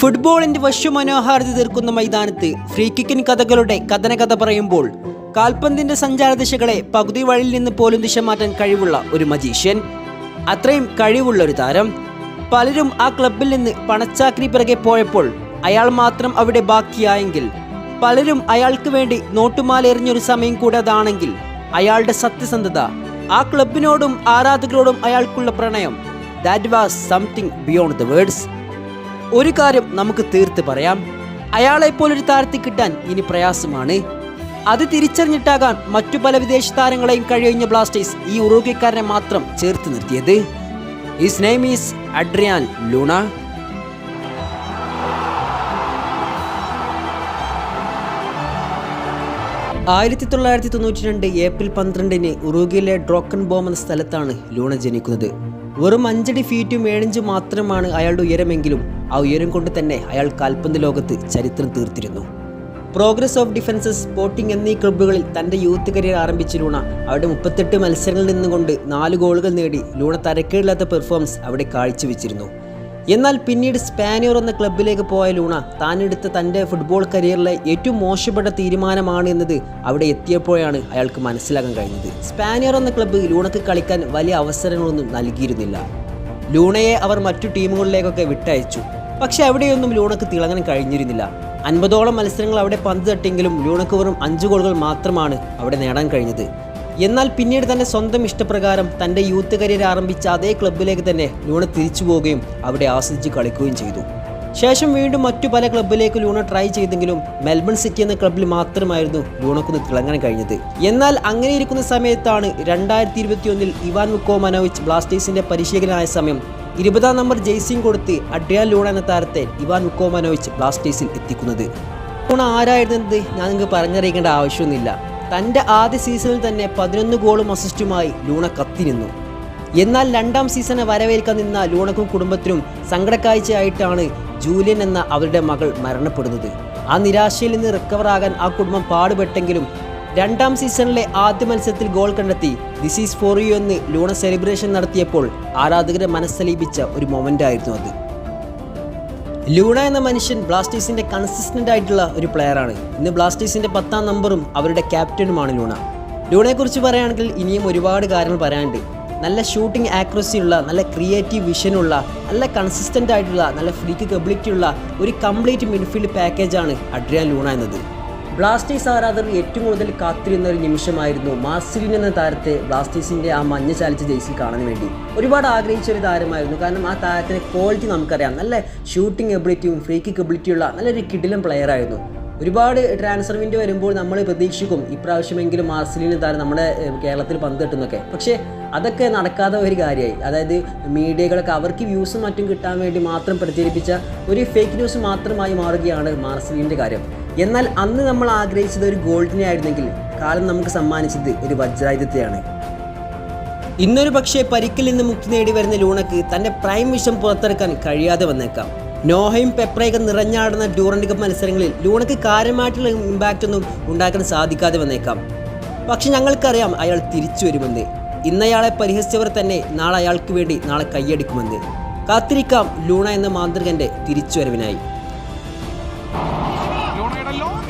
ഫുട്ബോളിന്റെ വശ്യമനോഹാരിത തീർക്കുന്ന മൈതാനത്ത് ഫ്രീ കിക്കിൻ കഥകളുടെ കഥനകഥ പറയുമ്പോൾ കാൽപന്തിന്റെ സഞ്ചാരദിശകളെ പകുതി വഴിയിൽ നിന്ന് പോലും ദിശ മാറ്റാൻ കഴിവുള്ള ഒരു മജീഷ്യൻ അത്രയും കഴിവുള്ള ഒരു താരം. പലരും ആ ക്ലബിൽ നിന്ന് പണച്ചാക്കിരി പിറകെ പോയപ്പോൾ അയാൾ മാത്രം അവിടെ ബാക്കിയായെങ്കിൽ പലരും അയാൾക്ക് വേണ്ടി നോട്ടുമാല എറിഞ്ഞൊരു സമയം കൂടെ അതാണെങ്കിൽ അയാളുടെ സത്യസന്ധത ആ ക്ലബിനോടും ആരാധകരോടും അയാൾക്കുള്ള പ്രണയം. That was something beyond the words ഒരു കാര്യം നമുക്ക് തീർത്ത് പറയാം. അയാളെ പോലൊരു താരത്തെ കിട്ടാൻ ഇനി പ്രയാസമാണ്. അത് തിരിച്ചറിഞ്ഞിട്ടാകാൻ മറ്റു പല വിദേശ താരങ്ങളെയും കഴിയുന്ന ബ്ലാസ്റ്റേഴ്സ് ഈ ഉറുഗ്വക്കാരനെ മാത്രം ചേർത്ത് നിർത്തിയത്. His name is Adrian Luna ആയിരത്തി തൊള്ളായിരത്തി തൊണ്ണൂറ്റി രണ്ട് ഏപ്രിൽ പന്ത്രണ്ടിന് ഉറുഗിയിലെ ഡ്രോക്കൻ ബോം എന്ന സ്ഥലത്താണ് ലൂണ ജനിക്കുന്നത്. വെറും അഞ്ചടി ഫീറ്റും ഏഴഞ്ചും മാത്രമാണ് അയാളുടെ ഉയരമെങ്കിലും ആ ഉയരം കൊണ്ട് തന്നെ അയാൾ കാൽപന്ത് ലോകത്ത് ചരിത്രം തീർത്തിരുന്നു. പ്രോഗ്രസ് ഓഫ് ഡിഫൻസസ് സ്പോർട്ടിംഗ് എന്നീ ക്ലബ്ബുകളിൽ തന്റെ യൂത്ത് കരിയർ ആരംഭിച്ച ലൂണ അവിടെ മുപ്പത്തെട്ട് മത്സരങ്ങളിൽ നിന്നുകൊണ്ട് നാല് ഗോളുകൾ നേടി. ലൂണ തരക്കേടില്ലാത്ത പെർഫോമൻസ് അവിടെ കാഴ്ചവെച്ചിരുന്നു. എന്നാൽ പിന്നീട് സ്പാനിയർ എന്ന ക്ലബിലേക്ക് പോയ ലൂണ താനെടുത്ത തന്റെ ഫുട്ബോൾ കരിയറിലെ ഏറ്റവും മോശപ്പെട്ട തീരുമാനമാണ് എന്നത് അവിടെ എത്തിയപ്പോഴാണ് അയാൾക്ക് മനസ്സിലാക്കാൻ കഴിഞ്ഞത്. സ്പാനിയർ എന്ന ക്ലബ്ബ് ലൂണക്ക് കളിക്കാൻ വലിയ അവസരങ്ങളൊന്നും നൽകിയിരുന്നില്ല. ലൂണയെ അവർ മറ്റു ടീമുകളിലേക്കൊക്കെ വിട്ടയച്ചു. പക്ഷെ അവിടെയൊന്നും ലൂണക്ക് തിളങ്ങാൻ കഴിഞ്ഞിരുന്നില്ല. അൻപതോളം മത്സരങ്ങൾ അവിടെ പന്ത് തട്ടിയെങ്കിലും ലൂണക്ക് വെറും അഞ്ച് ഗോളുകൾ മാത്രമാണ് അവിടെ നേടാൻ കഴിഞ്ഞത്. എന്നാൽ പിന്നീട് തന്നെ സ്വന്തം ഇഷ്ടപ്രകാരം തന്റെ യൂത്ത് കരിയർ ആരംഭിച്ച അതേ ക്ലബിലേക്ക് തന്നെ ലൂണ തിരിച്ചു പോവുകയും അവിടെ ആസ്വദിച്ച് കളിക്കുകയും ചെയ്തു. ശേഷം വീണ്ടും മറ്റു പല ക്ലബിലേക്ക് ലൂണ ട്രൈ ചെയ്തെങ്കിലും മെൽബൺ സിറ്റി എന്ന ക്ലബിൽ മാത്രമായിരുന്നു ലൂണക്കൊന്ന് തിളങ്ങാൻ കഴിഞ്ഞത്. എന്നാൽ അങ്ങനെ ഇരിക്കുന്ന സമയത്താണ് രണ്ടായിരത്തി ഇരുപത്തിയൊന്നിൽ ഇവാൻ മുക്കോ മനോവിച്ച് ബ്ലാസ്റ്റേഴ്സിന്റെ പരിശീലകനായ സമയം ഇരുപതാം നമ്പർ ജെയ്സിയും കൊടുത്ത് അഡ്രിയാൻ ലൂണ എന്ന താരത്തെ ഇവാൻ മുക്കോ മനോവിച്ച് ബ്ലാസ്റ്റേഴ്സിൽ എത്തിക്കുന്നത്. ലൂണ ആരായിരുന്നത് ഞാൻ നിങ്ങൾക്ക് പറഞ്ഞറിയിക്കേണ്ട ആവശ്യമൊന്നുമില്ല. തന്റെ ആദ്യ സീസണിൽ തന്നെ പതിനൊന്ന് ഗോളും അസിസ്റ്റുമായി ലൂണ കത്തിരുന്നു എന്നാൽ രണ്ടാം സീസണെ വരവേൽക്കാൻ നിന്ന ലൂണക്കും കുടുംബത്തിനും സങ്കടക്കാഴ്ചയായിട്ടാണ് ജൂലിയൻ എന്ന അവരുടെ മകൾ മരണപ്പെടുന്നത്. ആ നിരാശയിൽ നിന്ന് റിക്കവറാകാൻ ആ കുടുംബം പാടുപെട്ടെങ്കിലും രണ്ടാം സീസണിലെ ആദ്യ മത്സരത്തിൽ ഗോൾ കണ്ടെത്തി ദിസ് ഈസ് ഫോർ യു എന്ന് ലൂണ സെലിബ്രേഷൻ നടത്തിയപ്പോൾ ആരാധകരെ മനസ്സലീപിച്ച ഒരു മൊമെന്റ് ആയിരുന്നു അത്. ലൂണ എന്ന മനുഷ്യൻ ബ്ലാസ്റ്റേഴ്സിന്റെ കൺസിസ്റ്റന്റ് ആയിട്ടുള്ള ഒരു പ്ലെയറാണ് ഇന്ന് ബ്ലാസ്റ്റേഴ്സിന്റെ പത്താം നമ്പറും അവരുടെ ക്യാപ്റ്റനുമാണ് ലൂണ. ലൂണയെക്കുറിച്ച് പറയുകയാണെങ്കിൽ ഇനിയും ഒരുപാട് കാര്യങ്ങൾ പറയാനുണ്ട്. നല്ല ഷൂട്ടിംഗ് ആക്യുറസി ഉള്ള നല്ല ക്രിയേറ്റീവ് വിഷനുള്ള നല്ല കൺസിസ്റ്റന്റ് ആയിട്ടുള്ള നല്ല ഫ്രീക്ക് കബിലിറ്റി ഉള്ള ഒരു കംപ്ലീറ്റ് മിഡ്ഫീൽഡ് പാക്കേജാണ് അഡ്രിയാൻ ലൂണ എന്നത്. ബ്ലാസ്റ്റേഴ്സ് ആരാധകർ ഏറ്റവും കൂടുതൽ കാത്തിരുന്ന ഒരു നിമിഷമായിരുന്നു മാർസിലിൻ എന്ന താരത്തെ ബ്ലാസ്റ്റേഴ്സിന്റെ ആ മഞ്ഞ ചാലിച്ച ജേഴ്സി കാണാൻ വേണ്ടി. ഒരുപാട് ആഗ്രഹിച്ച ഒരു താരമായിരുന്നു. കാരണം ആ താരത്തിന്റെ ക്വാളിറ്റി നമുക്കറിയാം. നല്ല ഷൂട്ടിംഗ് എബിലിറ്റിയും ഫ്രീ കിക്ക് എബിലിറ്റിയുള്ള നല്ലൊരു കിഡിലും പ്ലെയർ ആയിരുന്നു. ഒരുപാട് ട്രാൻസ്ഫർ വിൻഡോ വരുമ്പോൾ നമ്മൾ പ്രതീക്ഷിക്കും ഇപ്രാവശ്യമെങ്കിലും മാർസിലിന് താരം നമ്മുടെ കേരളത്തിൽ പന്ത് കിട്ടുന്നൊക്കെ പക്ഷേ അതൊക്കെ നടക്കാത്ത ഒരു കാര്യമായി. അതായത് മീഡിയകളൊക്കെ അവർക്ക് വ്യൂസും മറ്റും കിട്ടാൻ വേണ്ടി മാത്രം പ്രചരിപ്പിച്ച ഒരു ഫേക്ക് ന്യൂസ് മാത്രമായി മാറുകയാണ് മാർസിലിന്റെ കാര്യം. എന്നാൽ അന്ന് നമ്മൾ ആഗ്രഹിച്ചത് ഒരു ഗോൾഡിനെ ആയിരുന്നെങ്കിൽ കാലം നമുക്ക് സമ്മാനിച്ചത് ഒരു വജ്രായുധത്തെയാണ്. ഇന്നൊരു പക്ഷേ പരിക്കിൽ നിന്ന് മുക്തി നേടി വരുന്ന ലൂണക്ക് തന്റെ പ്രൈം വിഷം പുറത്തെടുക്കാൻ കഴിയാതെ വന്നേക്കാം. നോഹയും പെപ്രയൊക്കെ നിറഞ്ഞാടുന്ന ഡ്യൂറൻഡ് കപ്പ് മത്സരങ്ങളിൽ ലൂണക്ക് കാര്യമായിട്ടുള്ള ഇമ്പാക്റ്റ് ഒന്നും ഉണ്ടാക്കാൻ സാധിക്കാതെ വന്നേക്കാം. പക്ഷെ ഞങ്ങൾക്കറിയാം അയാൾ തിരിച്ചു വരുമെന്ന്. ഇന്നയാളെ പരിഹസിച്ചവർ തന്നെ നാളെ അയാൾക്ക് വേണ്ടി നാളെ കൈയടിക്കുമെന്ന്. കാത്തിരിക്കാം ലൂണ എന്ന മാന്ത്രികന്റെ തിരിച്ചുവരവിനായി. Corner alone.